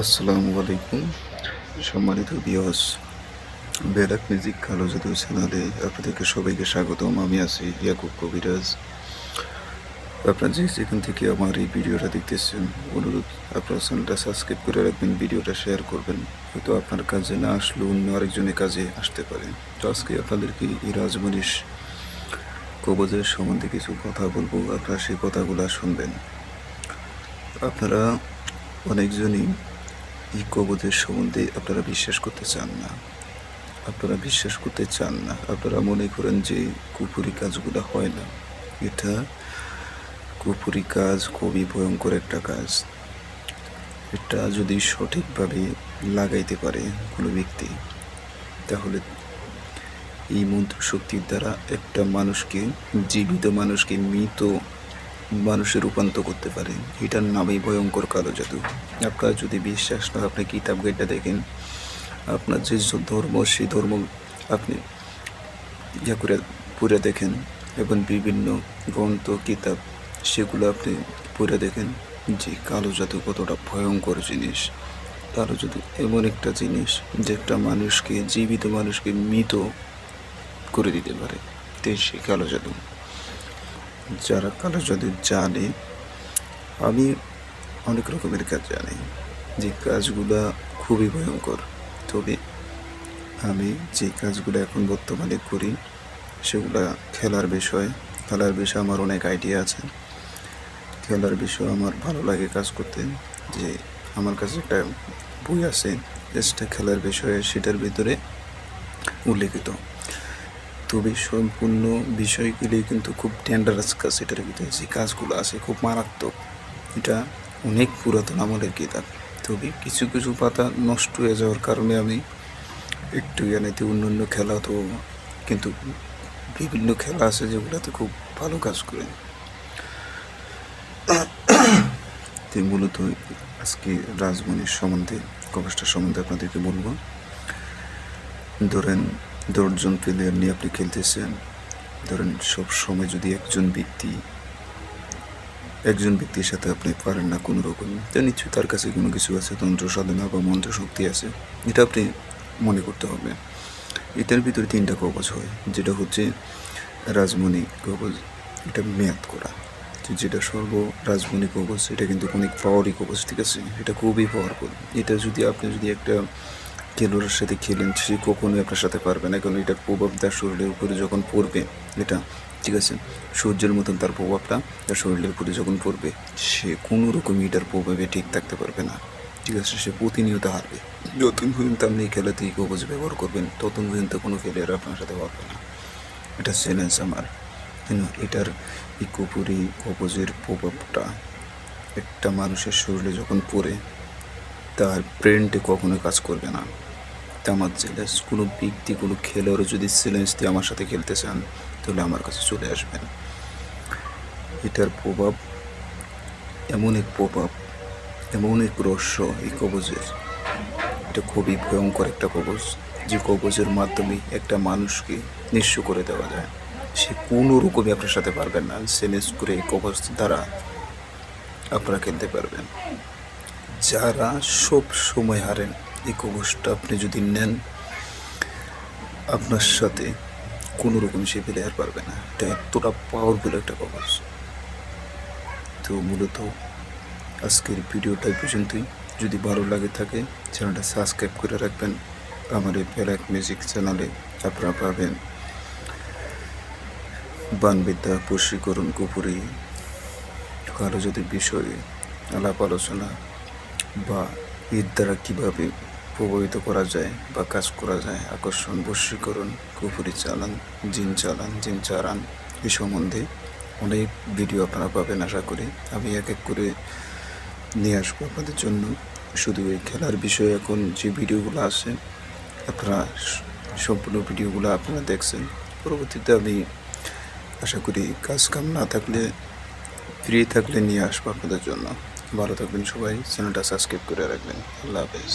আসসালামু আলাইকুম। সম্মানিত বিয়স বেলাক মিউজিক কালো জাদু চ্যানেলে আপনাদেরকে সবাইকে স্বাগতম। আমি আছি ইয়াকুব কবিরাজ। আপনারা যে যেখান থেকে আমার এই ভিডিওটা দেখতেছেন, অনুরোধ, আপনার চ্যানেলটা সাবস্ক্রাইব করে রাখবেন, ভিডিওটা শেয়ার করবেন। হয়তো আপনার কাজে না আসলেও অন্য আরেকজনের কাজে আসতে পারে। তো আজকে আপনাদেরকে এই রাজমনীষ কবজের সম্বন্ধে কিছু কথা বলব। আপনারা সেই কথাগুলো শুনবেন। আপনারা অনেকজনই এই কবজের সম্বন্ধে আপনারা বিশ্বাস করতে চান না। আপনারা বিশ্বাস করতে চান না। আপনারা মনে করেন যে কুপুরি কাজগুলো হয় না। এটা কুপুরি কাজ খুবই ভয়ঙ্কর একটা কাজ। এটা যদি সঠিকভাবে লাগাইতে পারে কোনো ব্যক্তি, তাহলে এই মন্ত্র শক্তির দ্বারা একটা মানুষকে, জীবিত মানুষকে মৃত মানুষে রূপান্তর করতে পারে। এটার নামেই ভয়ঙ্কর কালো জাদু। আপনার যদি বিশ্বাস না আপনি কিতাব গেটটা দেখেন? আপনার যে ধর্ম, সেই ধর্ম আপনি ইয়া করে, পড়ে দেখেন। এবং বিভিন্ন গ্রন্থ, কিতাব, সেগুলো আপনি পড়ে দেখেন যে কালো জাদু কতটা ভয়ঙ্কর জিনিস। কালো জাদু এমন একটা জিনিস যে একটা মানুষকে, জীবিত মানুষকে মৃত করে দিতে পারে তো সেই কালো জাদু। যারা কালো যদি জানে, আমি অনেক রকমের কাজ জানি। যে কাজগুলা খুবই ভয়ঙ্কর। তবে আমি যে কাজগুলো এখন বর্তমানে করি, সেগুলা খেলার বিষয়। খেলার বিষয়ে আমার অনেক আইডিয়া আছে। খেলার বিষয়ে আমার ভালো লাগে কাজ করতে। যে আমার কাছে একটা বই আছে, যেটা খেলার বিষয়ে সেটার ভিতরে উল্লেখিত। তবে সম্পূর্ণ বিষয়গুলি কিন্তু খুব ডেঞ্জারাস কাজ এটার ভিতরে। যে কাজগুলো আছে খুব মারাত্মক। এটা অনেক পুরাতন আমলের কিতাব। তবে কিছু কিছু পাতা নষ্ট হয়ে যাওয়ার কারণে আমি একটু জানিতে অন্য অন্য খেলা তো কিন্তু বিভিন্ন খেলা আছে যেগুলোতে খুব ভালো কাজ করে। মূলত আজকে রাজমণির সম্বন্ধে কবচটা সম্বন্ধে আপনাদেরকে বলব। ধরেন দশজন প্লেয়ার নিয়ে আপনি খেলতেছেন। ধরেন সব সময় যদি একজন ব্যক্তি, একজন ব্যক্তির সাথে আপনি পারেন না কোনো রকম নিশ্চয়ই তার কাছে কোনো কিছু আছে, তন্ত্র সাধনা বা মন্ত্র শক্তি আছে, এটা আপনি মনে করতে হবে। এটার ভিতরে তিনটা কবচ হয়, যেটা হচ্ছে রাজমণি কবচ, এটা মেয়াদ করা। যেটা সর্ব রাজমণি কবচ, এটা কিন্তু অনেক পাওয়ারই কবচ, ঠিক আছে? এটা খুবই পাওয়ারফুল এটা যদি আপনি যদি একটা খেলোয়াড়ের সাথে খেলেন, সে কখনোই আপনার সাথে পারবে না, কারণ এটার প্রভাব তার শরীরের উপরে যখন পড়বে, এটা, ঠিক আছে? সূর্যের মতন তার প্রভাবটা তার শরীরের উপরে যখন পড়বে, সে কোনো রকমই এটার প্রভাবে ঠিক থাকতে পারবে না, ঠিক আছে? সে প্রতিনিয়ত হারবে। যতদিন পর্যন্ত আপনি এই খেলাতে কবচ ব্যবহার করবেন, ততদিন পর্যন্ত কোনো প্লেয়ার আপনার সাথে পারবে না। এটা চ্যালেঞ্জ আমার। কিন্তু এটার ইকোপুরি কবজের প্রভাবটা একটা মানুষের শরীরে যখন পড়ে তার ব্রেনটে কখনোই কাজ করবে না। তা আমার চ্যালেঞ্জ কোনো ব্যক্তি, কোনো খেলোয়াড়ও যদি চ্যালেঞ্জ দিয়ে আমার সাথে খেলতে চান, তাহলে আমার কাছে চলে আসবেন। এটার প্রভাব, এমন এক প্রভাব, এমন এক রহস্য এই কবজের। এটা খুবই ভয়ঙ্কর একটা কবজ, যে কবজের মাধ্যমে একটা মানুষকে নিঃস্ব করে দেওয়া যায়। সে কোনো রকমই আপনার সাথে পারবেন না। চ্যালেঞ্জ করে এই কবজ দ্বারা আপনারা খেলতে পারবেন। যারা সব সময় হারেন, এই কবচটা আপনি যদি নেন, আপনার সাথে কোনো রকম সে প্লেয়ার পারবে না। এটা এতটা পাওয়ারফুল একটা কবচ তো মূলত আজকের ভিডিওটা পর্যন্তই। যদি ভালো লাগে থাকে, চ্যানেলটা সাবস্ক্রাইব করে রাখবেন। আমার এই প্যারাক মিউজিক চ্যানেলে আপনারা পাবেন বানবিদ্যা পুষ্টিকরণ কুপুরি কারও যদি বিষয়ে আলাপ আলোচনা বা এর দ্বারা কীভাবে প্রভাবিত করা যায় বা কাজ করা যায়, আকর্ষণ, বশীকরণ কুপুরি চালান জিন চালান জিন চালান এ সম্বন্ধে অনেক ভিডিও আপনারা পাবেন আশা করি। আমি এক এক করে নিয়ে আসব আপনাদের জন্য। শুধু এই খেলার বিষয়ে এখন যে ভিডিওগুলো আছে, আপনারা সম্পূর্ণ ভিডিওগুলো আপনারা দেখছেন। পরবর্তীতে আমি আশা করি কাজ কাম না থাকলে ফ্রি থাকলে নিয়ে আসব আপনাদের জন্য। ভালো থাকবেন সবাই চ্যানেলটা সাবস্ক্রাইব করে রাখবেন। আল্লাহ হাফেজ।